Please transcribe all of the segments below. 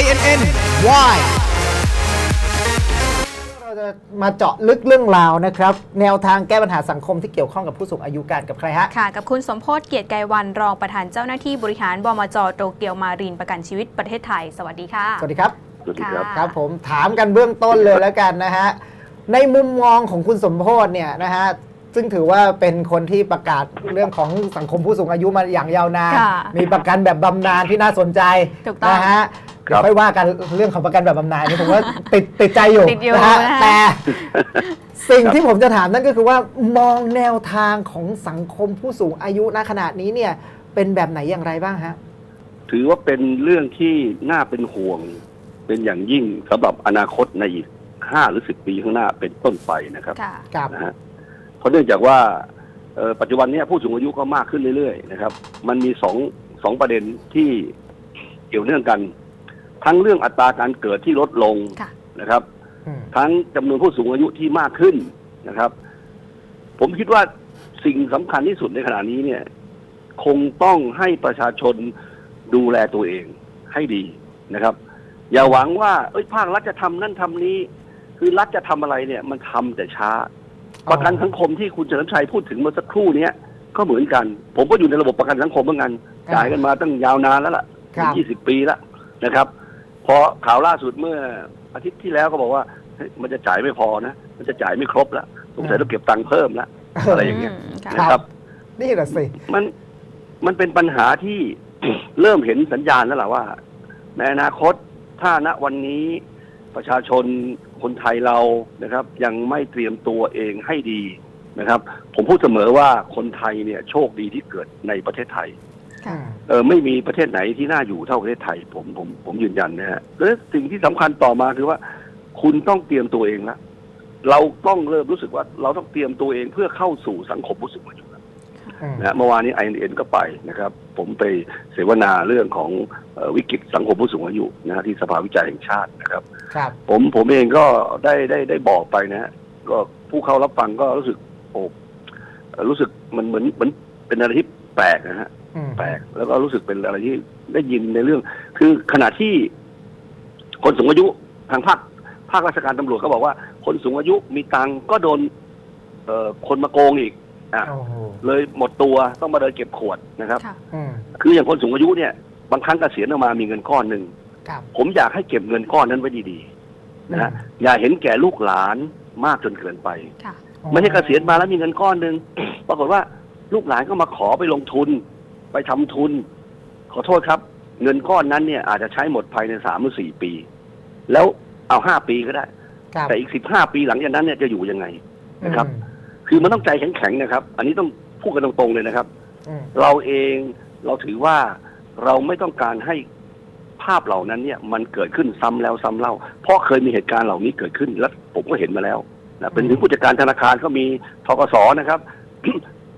INN Why เราจะมาเจาะลึกเรื่องราวนะครับ แนวทางแก้ปัญหาสังคมที่เกี่ยวข้องกับผู้สูงอายุกันกับใครฮะ ค่ะ กับคุณสมโพศเกียรติไกรวันรองประธานเจ้าหน้าที่บริหารบมจโตเกียวมารีนประกันชีวิตประเทศไทย สวัสดีค่ะ สวัสดีครับ สวัสดีครับค่ะครับผมถามกันเบื้องต้นเลยแล้วกันนะฮะ ในมุมมองของคุณสมโพศเนี่ยนะฮะ ซึ่งถือว่าเป็นคนที่ประกาศเรื่องของสังคมผู้สูงอายุมาอย่างยาวนาน ค่ะมีประกันแบบบำนาญที่น่าสนใจถูกต้อง นะฮะ ครัเดี๋ยวบค่อยว่ากันเรื่องของประกันแบบบำนาญนี่ผมว่าติดติดใจอยู่ติดอยู่นะฮะนะคะ แต่สิ่งที่ผมจะถามนั่นก็คือว่ามองแนวทางของสังคมผู้สูงอายุณขณะนี้เนี่ย เป็นแบบไหนอย่างไรบ้างฮะ ถือว่าเป็นเรื่องที่น่าเป็นห่วง เป็นอย่างยิ่งสำหรับอนาคตในอีกห้าหรือสิบปีข้างหน้าเป็นต้นไปนะครับ ค่ะ ครับ นะฮะเพราะเนื่องจากว่าเอ่อปัจจุบันเนี้ผู้สูงอายุก็มากขึ้นเรื่อยๆนะครับ มันมีสองสองประเด็นที่เกี่ยวเนื่องกัน ทั้งเรื่องอัตราการเกิดที่ลดลงค่ะนะครับ อืมทั้งจำนวนผู้สูงอายุที่มากขึ้นนะครับ ผมคิดว่าสิ่งสำคัญที่สุดในขณะนี้เนี่ย คงต้องให้ประชาชนดูแลตัวเองให้ดีนะครับ อย่าหวังว่า เอ้ยภาครัฐจะทำนั่นทำนี้ คือรัฐจะทำอะไรเนี่ย มันทำแต่ช้า ประกันสังคมที่คุณเฉลิมชัยพูดถึงเมื่อสักครู่เนี้ยก็เหมือนกัน ผมก็อยู่ในระบบประกันสังคมเหมือนกันครับจ่ายกันมาตั้งยาวนานแล้วล่ะครับ ยี่สิบปีแล้วนะครับ พอข่าวล่าสุดเมื่ออาทิตย์ที่แล้วก็บอกว่าเฮ้ยมันจะจ่ายไม่พอนะ มันจะจ่ายไม่ครบแล้วสงสัยต้องเก็บตังค์เพิ่มแล้วอะไรอย่างเงี้ยมค่ะ นะครับ นี่แหละสิ มันมันเป็นปัญหาที่ เริ่มเห็นสัญญาณแล้วล่ะว่า ในอนาคตถ้าณวันนี้ประชาชนคนไทยเรานะครับ ยังไม่เตรียมตัวเองให้ดีนะครับ ผมพูดเสมอว่าคนไทยเนี่ยโชคดีที่เกิดในประเทศไทยค่ะ เออไม่มีประเทศไหนที่น่าอยู่เท่าประเทศไทย ผมผมผมยืนยันนะฮะและสิ่งที่สำคัญต่อมาคือว่า คุณต้องเตรียมตัวเองละเราต้องเริ่มรู้สึกว่าเราต้องเตรียมตัวเองเพื่อเข้าสู่สังคมผู้สูงอายุแล้วอืมนะฮะเมื่อวานนี้ไอเอ็นก็ไปนะครับ ผมไปเสวนาเรื่องของเอ่อวิกฤตสังคมผู้สูงอายุนะฮะที่สภาวิจัยแห่งชาตินะครับครับ ผมผมเองก็ได้ได้ได้บอกไปนะฮะก็ผู้เข้ารับฟังก็รู้สึกโอ้เอ่อรู้สึกมันเหมือนเหมือนเป็นอะไรที่ แปลกนะฮะอืม แปลกแล้วก็รู้สึกเป็นอะไรที่ได้ยินในเรื่อง คือขณะที่คนสูงอายุทางภาคภาคราชการตำรวจก็บอกว่า คนสูงอายุมีตังค์ก็โดน เอ่อคนมาโกงอีก อะ โอ้โหเลยหมดตัวต้องมาเดินเก็บขวดนะครับ ค่ะ อืมคืออย่างคนสูงอายุเนี่ยบางครั้งเกษียณออกมามีเงินก้อนหนึ่ง ครับผมอยากให้เก็บเงินก้อนนั้นไว้ดีๆนะฮะอย่าเห็นแก่ลูกหลานมากจนเกินไป ค่ะ ไม่ใช่เกษียณมาแล้วมีเงินก้อนหนึ่ง ปรากฏว่า ลูกหลานก็มาขอไปลงทุน ไปทำทุน ขอโทษครับ เงินก้อนนั้นเนี่ยอาจจะใช้หมดภายในสามหรือสี่ปี แล้วเอาห้าปีก็ได้ครับแต่อีกสิบห้าปีหลังจากนั้นเนี่ยจะอยู่ยังไงนะครับอืมคือมันต้องใจแข็งๆนะครับ อันนี้ต้องพูดกันตรงๆเลยนะครับอืมเราเองเราถือว่าเราไม่ต้องการให้ภาพเหล่านั้นเนี่ยมันเกิดขึ้นซ้ำแล้วซ้ำเล่า เพราะเคยมีเหตุการณ์เหล่านี้เกิดขึ้น และผมก็เห็นมาแล้วนะเป็นถึงผู้จัดการธนาคารก็มีทกสนะครับ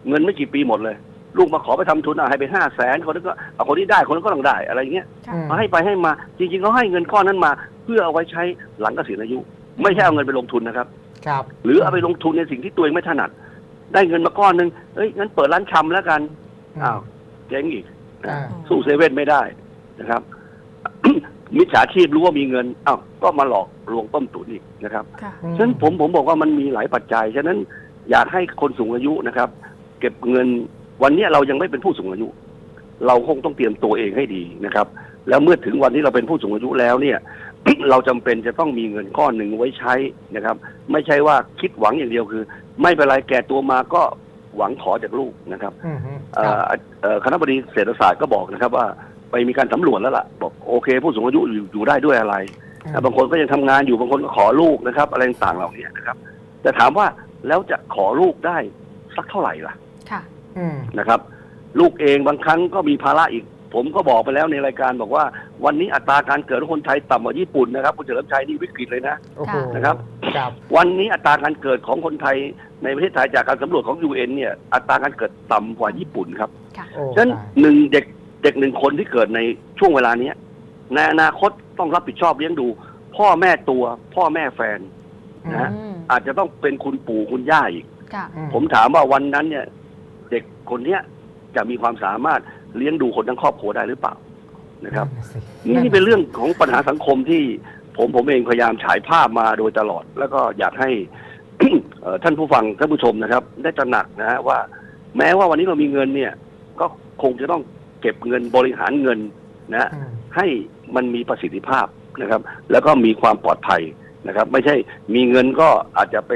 เงินไม่กี่ปีหมดเลย ลูกมาขอไปทำทุนอะให้ไปห้าแสนคนนั้นก็เอาคนนี้ได้คนนั้นก็ต้องได้อะไรอย่างเงี้ยค่ะอืมมาให้ไปให้มา จริงๆเขาให้เงินก้อนนั้นมา เพื่อเอาไว้ใช้หลังเกษียณอายุ ไม่ใช่เอาเงินไปลงทุนนะครับ ครับหรือเอาไปลงทุนในสิ่งที่ตัวเองไม่ถนัด ได้เงินมาก้อนหนึ่งเอ้ยงั้นเปิดร้านชำแล้วกันอ้าวเจ๊งอีกนะอ่าสู้เซเว่นไม่ได้นะครับ มิจฉาชีพรู้ว่ามีเงินอ้าวก็มาหลอกลวงต้มตุ๋นอีกนะครับ ค่ะอืมฉะนั้นผมผมบอกว่ามันมีหลายปัจจัย ฉะนั้นอยากให้คนสูงอายุนะครับ เก็บเงิน วันเนี้ยเรายังไม่เป็นผู้สูงอายุ เราคงต้องเตรียมตัวเองให้ดีนะครับ แล้วเมื่อถึงวันที่เราเป็นผู้สูงอายุแล้วเนี่ย เราจำเป็นจะต้องมีเงินก้อนหนึ่งไว้ใช้นะครับ ไม่ใช่ว่าคิดหวังอย่างเดียวคือ ไม่เป็นไรแก่ตัวมาก็หวังขอจากลูกนะครับอืมฮึเอ่อเอ่อคณะบดีเศรษฐศาสตร์ก็บอกนะครับว่าไปมีการสำรวจแล้วล่ะ บอกโอเค ผู้สูงอายุอยู่อยู่ได้ด้วยอะไรนะบางคนก็ยังทำงานอยู่บางคนก็ขอลูกนะครับ อะไรต่างๆเหล่านี้นะครับ แต่ถามว่าแล้วจะขอลูกได้สักเท่าไหร่ล่ะค่ะอืม นะครับ ลูกเองบางครั้งก็มีภาระอีก ผมก็บอกไปแล้วในรายการบอกว่า วันนี้อัตราการเกิดของคนไทยต่ำกว่าญี่ปุ่นนะครับคุณเฉลิมชัยนี่วิกฤตเลยนะโอ้โหนะครับครับ วันนี้อัตราการเกิดของคนไทยในประเทศไทยจากการสำรวจของ UN เนี่ย อัตราการเกิดต่ำกว่าญี่ปุ่นครับค่ะโอ้ฉะนั้นตายหนึ่งเด็กเด็กหนึ่งคนที่เกิดในช่วงเวลาเนี้ยในอนาคตต้องรับผิดชอบเลี้ยงดู พ่อแม่ตัว พ่อแม่แฟนนะฮะอืมอาจจะต้องเป็นคุณปู่คุณย่าอีกค่ะอืผมถามว่าวันนั้นเนี่ย เด็กคนเนี้ยจะมีความสามารถเลี้ยงดูคนทั้งครอบครัวได้หรือเปล่านะครับนั่นน่ะสินี่เป็นเรื่องของปัญหาสังคมที่ผมผมเองพยายามฉายภาพมาโดยตลอด แล้วก็อยากให้เอ่อท่านผู้ฟังท่านผู้ชมนะครับ ได้ตระหนักนะฮะว่า แม้ว่าวันนี้เรามีเงินเนี่ย ก็คงจะต้องเก็บเงินบริหารเงินนะฮะอืมให้มันมีประสิทธิภาพนะครับ แล้วก็มีความปลอดภัยนะครับ ไม่ใช่มีเงินก็อาจจะไป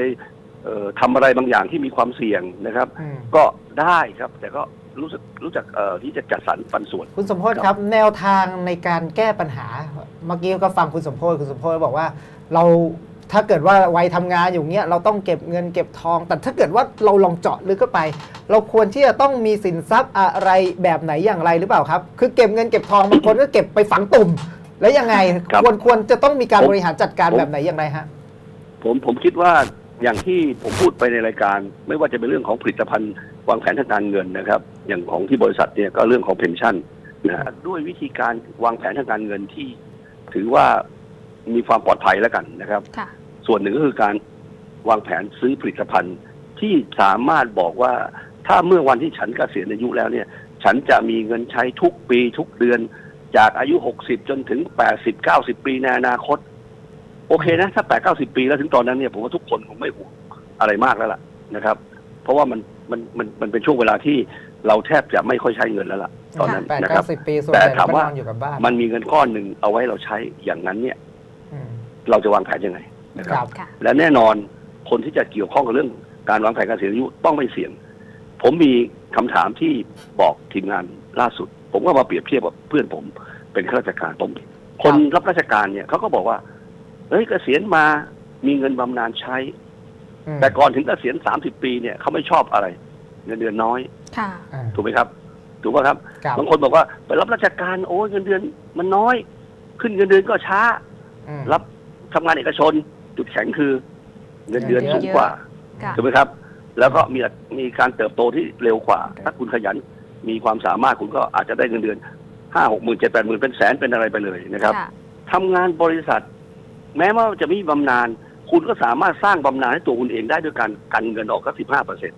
เอ่อทำอะไรบางอย่างที่มีความเสี่ยงนะครับ อืมก็ได้ครับ แต่ก็รู้สึกรู้จักเอ่อที่จะจัดสรรปันส่วน คุณสมโพศครับ แนวทางในการแก้ปัญหา เมื่อกี้ก็ฟังคุณสมโพศคุณสมโพศบอกว่า เราถ้าเกิดว่าวัยทำงานอยู่เงี้ยเราต้องเก็บเงินเก็บทอง แต่ถ้าเกิดว่าเราลองเจาะลึกเข้าไป เราควรที่จะต้องมีสินทรัพย์อะไรแบบไหนอย่างไรหรือเปล่าครับ คือเก็บเงินเก็บทองบางคนก็เก็บไปฝังตุ่ม แล้วยังไงครับ ควรควรจะต้องมีการผมบริหารจัดการผมแบบไหนอย่างไรฮะ ผมผมคิดว่า อย่างที่ผมพูดไปในรายการ ไม่ว่าจะเป็นเรื่องของผลิตภัณฑ์วางแผนทางการเงินนะครับ อย่างของที่บริษัทเนี่ยก็เรื่องของเพนชั่นนะฮะด้วยวิธีการวางแผนทางการเงินที่ ถือว่ามีความปลอดภัยแล้วกันนะครับค่ะส่วนหนึ่งก็คือการวางแผนซื้อผลิตภัณฑ์ที่สามารถบอกว่าถ้าเมื่อวันที่ฉันเกษียณอายุแล้วเนี่ย ฉันจะมีเงินใช้ทุกปีทุกเดือน จากอายุ 60 จนถึง 80 90 ปีในอนาคต โอเคนะ ถ้า8 90ปีแล้วถึงตอนนั้นเนี่ยผมว่าทุกคนคงไม่ห่วงอะไรมากแล้วล่ะนะครับ เพราะว่ามันมันมันมันเป็นช่วงเวลาที่เราแทบจะไม่ค่อยใช้เงินแล้วล่ะ ตอนนั้นแปดนะคเก้ารับ สิบปีส่วนแต่ใหญ่เราถามก็ว่านอนอยู่กับบ้านมันมีเงินก้อนหนึ่งเอาไว้เราใช้อย่างนั้นเนี่ย อืมเราจะวางแผนยังไงนะคครับ รับ ค่ะ และแน่นอนคนที่จะเกี่ยวข้องกับเรื่องการวางแผนการเสียอายุต้องไม่เสี่ยง ผมมีคำถามที่บอกทีมงานล่าสุด ผมก็มาเปรียบเทียบกับเพื่อนผมเป็นข้าราชการผมคนรับราชการเนี่ยเขาก็บอกว่า เฮ้ยเกษียณมามีเงินบำนาญใช้อืมแต่ก่อนถึงเกษียณสามสิบปีเนี่ยเขาไม่ชอบอะไร เงินเดือนน้อย ค่ะอ่าถูกไหมครับ ถูกป่ะครับครับ บางคนบอกว่าไปรับราชการโอ้ยเงินเดือนมันน้อย ขึ้นเงินเดือนก็ช้าอืมรับทำงานเอกชน จุดแข็งคือ เงินเดือนเงินเยอะสูงกว่าค่ะถูกไหมครับ แล้วก็มีมีการเติบโตที่เร็วกว่า ถ้าคุณขยันมีความสามารถคุณก็อาจจะได้เงินเดือนห้าหกหมื่นเจ็ดแปดหมื่นเป็นแสนเป็นอะไรไปเลยนะครับค่ะทำงานบริษัท แม้ว่าจะไมมีบำนาญคุณก็สามารถสร้างบำนาญให้ตัวคุณเองได้ด้วยการกันเงินออกก็สิบห้าเปอร์เซ็น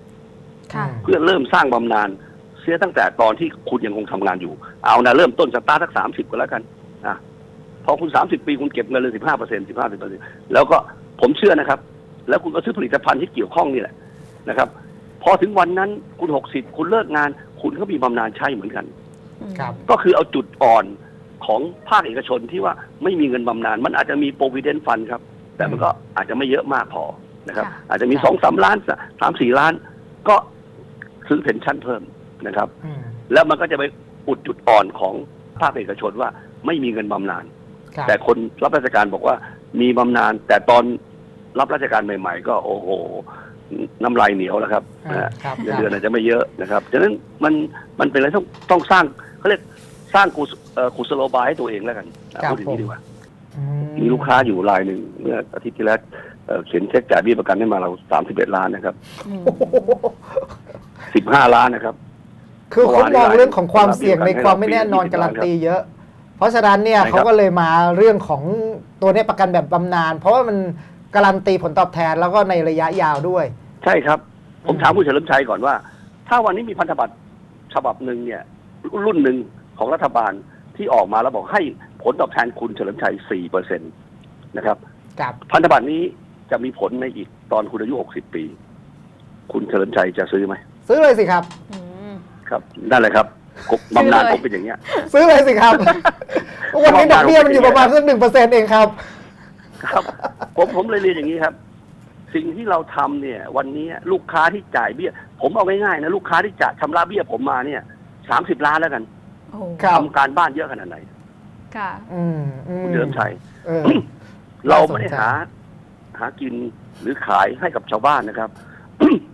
ค่ะ เพื่อเริ่มสร้างบำนาญเสียตั้งแต่ตอนที่คุณยังคงทำงานอยู่ เอานะเริ่มต้นสตาร์ทสักสามสิบก็แล้วกันอะพอคุณสามสิบปีคุณเก็บเงินเลยสิบห้าเปอร์เซ็นสิบห้าเปอร์เซ็นแล้วก็ผมเชื่อนะครับ แล้วคุณก็ซื้อผลิตภัณฑ์ที่เกี่ยวข้องนี่แหละนะครับ พอถึงวันนั้นคุณหกสิบคุณเลิกงาน คุณก็มีบำนาญใช้เหมือนกัน ครับ ก็คือเอาจุดอ่อน ของภาคเอกชนที่ว่าไม่มีเงินบำนาญมันอาจจะมีโปรวิเดนฟันครับ แต่มันก็อาจจะไม่เยอะมากพอนะครับ ค่ะ อาจจะมีสองสามล้านสามสี่ล้าน ก็ซื้อเพนชั่นเพิ่มนะครับ อืมแล้วมันก็จะไปอุดจุดอ่อนของภาคเอกชนว่าไม่มีเงินบำนาญ ครับแต่คนรับราชการบอกว่ามีบำนาญแต่ตอนรับราชการใหม่ ๆ ก็โอ้โหน้ำลายเหนียวแล้วครับอ่านะครับเงินครับเดือนอาจจะไม่เยอะนะครับฉะนั้นมันมันเป็นอะไรต้องต้องสร้างเขาเรียก สร้างกุศเอ่อกุศโลบายให้ตัวเองแล้วกันอะครับพูดอย่างผมนี้ดีกว่า อืมีลูกค้าอยู่รายหนึ่งเมื่ออาทิตย์ที่แล้วเอ่อเขียนเช็คจ่ายเบี้ยประกันให้มาเราสามสิบเอ็ดล้านนะครับอืมโอ้โหสิบห้าล้านนะครับ คือเขามองเรื่องของความเสี่ยงในให้เราความไม่แน่นอนปีละการันตีเยอะ เพราะฉะนั้นเนี่ยใช่ครับ เขาก็เลยมาเรื่องของตัวเนี้ยประกันแบบบำนาญเพราะว่ามันการันตีผลตอบแทนแล้วก็ในระยะยาวด้วย ใช่ครับ ผมอืมถามผู้เฉลิมชัยก่อนว่า ถ้าวันนี้มีพันธบัตรฉบับหนึ่งเนี่ย รุ่นหนึ่ง ของรัฐบาลที่ออกมาแล้วบอกให้ผลตอบแทนคุณเฉลิมชัยสี่เปอร์เซ็นตนะครับกับพันธบัตรนี้จะมีผลในอีกตอนคุณอายุหกสิบปี คุณเฉลิมชัยจะซื้อไหม ซื้อเลยสิครับ อืม ครับนั่นแหละครับบำนาญผมเป็นอย่างเงี้ย ซื้อเลยสิครับ วันนี้ดอกเบี้ยมันอยู่ประมาณสักหนึ่งเปอร์เซ็นต์เองครับ ครับ ผมผมเลยเรียนอย่างนี้ครับ สิ่งที่เราทำเนี่ย วันนี้ลูกค้าที่จ่ายเบี้ย ผมเอาง่ายๆนะลูกค้าที่จะชำระเบี้ยผมมาเนี่ยสามสิบล้านแล้วกัน โอ้โหครับ ทำการบ้านเยอะขนาดไหไหนค่ะ อืมอืมคุณเฉลิมชัย เออ เราไม่ได้น่าสนใจ หา หากินหรือขายให้กับชาวบ้านนะครับ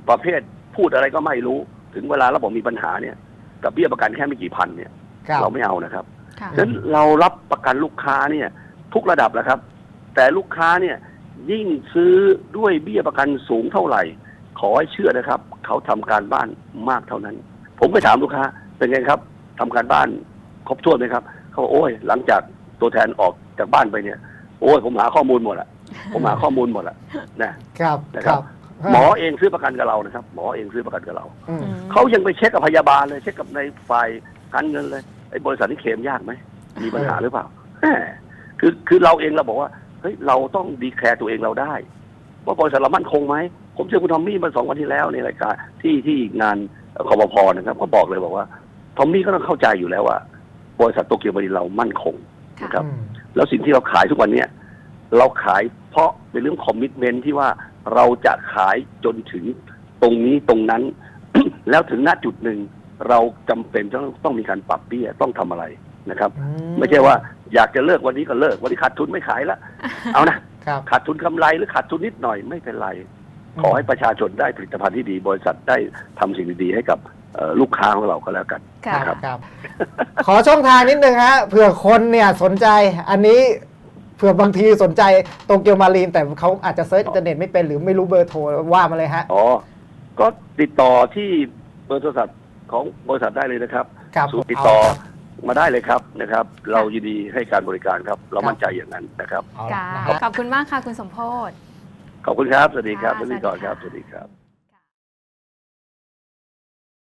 ประเภทพูดอะไรก็ไม่รู้ ถึงเวลาเราบอกมีปัญหาเนี่ยกับเบี้ยประกันแค่ไม่กี่พันเนี่ย ครับ เราไม่เอานะครับค่ะ ฉะนั้นเรารับประกันลูกค้าเนี่ย ทุกระดับแหละครับ แต่ลูกค้าเนี่ย ยิ่งซื้อด้วยเบี้ยประกันสูงเท่าไหร่ ขอให้เชื่อนะครับ เขาทำการบ้านมากเท่านั้น ผมไปถามลูกค้าเป็นไงครับ ทำการบ้านครบถ้วนไหมครับ เขาบอกโอ้ย หลังจากตัวแทนออกจากบ้านไปเนี่ย โอ้ยผมหาข้อมูลหมดอะผมหาข้อมูลหมดอะนะครับนะคครัรับบหมอเองซื้อประกันกับเรานะครับ หมอเองซื้อประกันกับเราอืมอืมเขายังไปเช็คกับพยาบาลเลย เช็คกับในฝ่ายการเงินเลยไอ้บริษัทนี้เคลมยากไหมมีปัญหาหรือเปล่าแหมคือคือเราเองเราบอกว่าเฮ้ยเราต้องดีแคร์ตัวเองเราได้ว่าบริษัทเรามั่นคงไหมผมเจอคุณทอมมี่มาสองวันที่แล้วในรายการที่ที่งานคอปพนะครับ ก็บอกเลยบอกว่าท อมมี่ก็ต้องเข้าใจอยู่แล้วว่าบริษัทโตเกียวบริเรามั่นคงค่ะนะครับอืมแล้วสิ่งที่เราขายทุกวันเนี้ยเราขายเพราะเป็นเรื่องคอมมิชเมนที่ว่าเราจะขายจนถึงตรงนี้ตรงนั้น แล้วถึงณจุดหนึ่งเราจำเป็นต้องต้องมีการปรับเบี้ยต้องทำอะไรนะครับอืไม่ใช่ว่าอยากจะเลิกวันนี้ก็เลิกวันนี้ขาดทุนไม่ขายละเอานะครับขาดทุนกำไรหรือขาดทุนนิดหน่อยไม่เป็นไร ขอให้ประชาชนได้ผลิตภัณฑ์ที่ดี บริษัทได้ทำสิ่งดีๆให้กับเอ่อ ลูกค้าของเราก็แล้วกันค่ะครับ ครับ ขอช่องทางนิดนึงฮะเผื่อคนเนี่ยสนใจ อันนี้เผื่อบางทีสนใจโตเกียวมารีน แต่เขาอาจจะเซิร์ชอินเทอร์เน็ตไม่เป็นหรือไม่รู้เบอร์โทรว่ามาเลยฮะ อ๋อ ก็ติดต่อที่เบอร์โทรศัพท์ของบริษัทได้เลยนะครับครับศูนย์ติดต่อมาได้เลยครับนะครับ เรายินดีให้การบริการครับ เรามั่นใจอย่างนั้นนะครับ เอาละค่ะ นะฮะขอบคุณมากค่ะคุณสมโพศ ขอบคุณครับ สวัสดีครับค่ะสวัสดีก่อนสวัสดีครับค่ะสวัสดีครับ